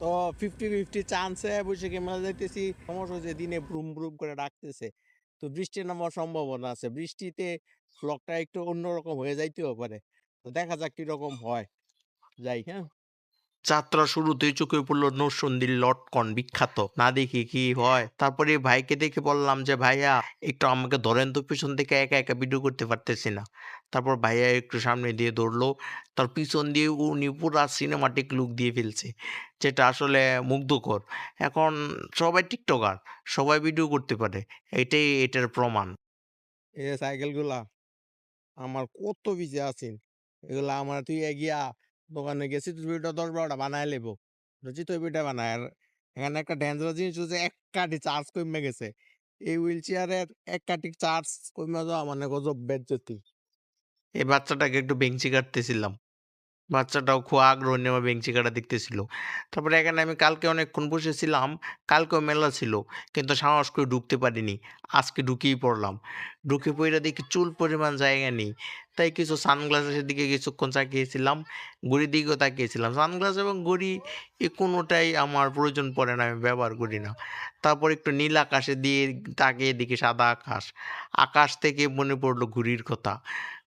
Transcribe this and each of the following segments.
তো fifty fifty চান্সে বসে ক্যামেরা যাইতেছি সমস্ত যে দিনে ব্রুম ব্রুম করে ডাকতেছে তো বৃষ্টি নামার সম্ভাবনা আছে। বৃষ্টিতে ব্লগটা একটু অন্যরকম হয়ে যাইতেও পারে। তো দেখা যাক কীরকম হয়। যাই হ্যাঁ? যাত্রা শুরুতেই চোখে পড়ল নরসন্দির লটকন বিখ্যাত। না দেখি কি হয়। তারপরে ভাইকে দেখে বললাম যে, ভাইয়া, একটু আমাকে ধরেন তো পিছন থেকে একা একা ভিডিও করতে পারতেছি না। তারপর ভাইয়া একটু সামনে দিয়ে দৌড়লো। তার পিছন দিয়ে উনি পুরা সিনেমাটিক লুক দিয়ে ফেলছে, যেটা আসলে মুগ্ধকর। এখন সবাই টিকটকার, সবাই ভিডিও করতে পারে। এটাই এটার প্রমাণ। এই সাইকেলগুলা, আমার কত বিজে আছেন? এগুলা আমার তুই গিয়া দোকানে গেছি তুই ভিডিও দশ বারোটা বানায় লেবো বুঝছি তুই বানায়। আর এখানে একটা ডেঞ্জারাস জিনিস হচ্ছে এক কাটি চার্জ কমে গেছে। এই হুইল চেয়ারের এক কাটি চার্জ কমে যাওয়া মানে গজব বেজ্জতি। এই বাচ্চাটাকে একটু বেঞ্চি কাটতেছিলাম। বাচ্চাটাও খুব আগ্রহ নিয়ে আমার বেঞ্চি কাটা দেখতেছিল। তারপরে এখানে আমি কালকে অনেকক্ষণ বসেছিলাম, কালকেও মেলা ছিল, কিন্তু সাহস করে ঢুকতে পারিনি। আজকে ঢুকেই পড়লাম। ঢুকে পড়ে দেখি চুল পরিমাণ জায়গা নেই। তাই কিছু সানগ্লাসের দিকে কিছুক্ষণ তাকিয়েছিলাম, ঘড়ির দিকেও তাকিয়েছিলাম। সানগ্লাস এবং ঘড়ি এ কোনোটাই আমার প্রয়োজন পড়ে না, আমি ব্যবহার করি না। তারপর একটু নীল আকাশে দিয়ে তাকিয়ে দেখি সাদা আকাশ। আকাশ থেকে মনে পড়ল ঘুড়ির কথা।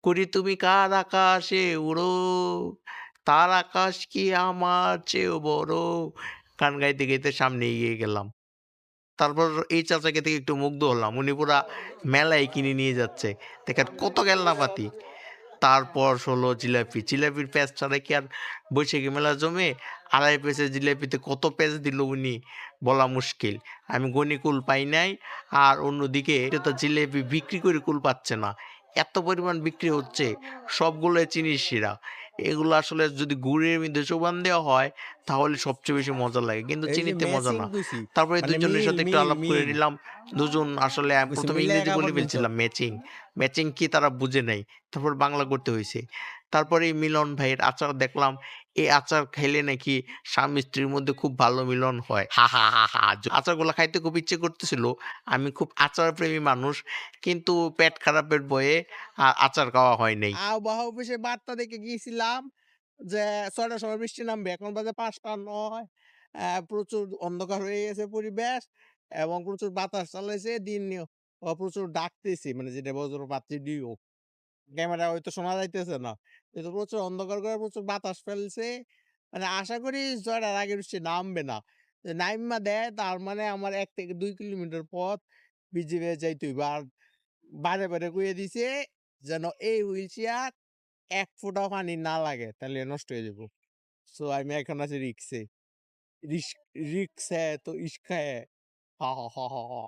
করি তুমি কার আকাশে উড়ো? তার আকাশ কি আমার চেয়েও বড়? গান গাইতে গাইতে সামনে এগিয়ে গেলাম। তারপর এই চাচাকে থেকে একটু মুগ্ধ হলাম। উনি পুরা মেলায় কিনে নিয়ে যাচ্ছে। দেখেন কত গেলনাপাতি তারপর হলো জিলাপি। জিলাপির প্যাঁচ ছাড়া কি আর বৈশাখী মেলা জমে? আড়াই পেঁচের জিলাপিতে কত প্যাঁচ দিল উনি? বলা মুশকিল। আমি গণি কুল পাই নাই। আর অন্যদিকে তো জিলেপি বিক্রি করে কুল পাচ্ছে না। এত পরিমাণ বিক্রি হচ্ছে সবগুলো চিনির শিরা। এগুলো আসলে যদি গুড়ের মধ্যে চোবান দেওয়া হয় তাহলে সবচেয়ে বেশি মজা লাগে। কিন্তু চিনিতে মজা না। তারপরে মানে দুজনের সাথে একটু আলাপ করে নিলাম। দুজন আসলে আমি প্রথমে ইংরেজি বলে ফেলছিলাম ম্যাচিং। ম্যাচিং কি তারা বুঝে নাই। তারপর বাংলা করতে হয়েছে তারপরে এই মিলন ভাইয়ের আচার দেখলাম। এই আচার খাইলে নাকি স্বামী স্ত্রীর মধ্যে খুব ভালো মিলন হয়। হা হা হা হা আচারগুলো খাইতে খুব ইচ্ছে করতেছিল। আমি খুব আচার প্রেমী মানুষ, কিন্তু পেট খারাপের বয়ে আচার খাওয়া হয় নাই। অফিসে বার্তা দেখে গিয়েছিলাম যে, ছয়টার সময় বৃষ্টি নামবে। এখন বাজে পাঁচটা নয়। প্রচুর অন্ধকার হয়ে গেছে পরিবেশ এবং প্রচুর বাতাস চালাইছে। দিন প্রচুর ডাকতেছি মানে যেটা বজ্রপাত ডিও ক্যামেরা হয়তো শোনা যাইতেছে না। কিন্তু প্রচুর অন্ধকার করে প্রচুর বাতাস ফেলছে। মানে আশা করি ছয়টার আগে বৃষ্টি নামবে না। নাইমা দেয়, তার মানে আমার এক থেকে দুই কিলোমিটার পথ ভিজে যাইতে হইবে। আর বারে বারে কইয়ে দিছে যেন এই হুইল চেয়ার এক ফোঁটা পানি না লাগে, তাহলে নষ্ট হয়ে যাব সো আমি এখন আছি রিক্সে। রিক্স তো ইস্কায় হা হা হা হা।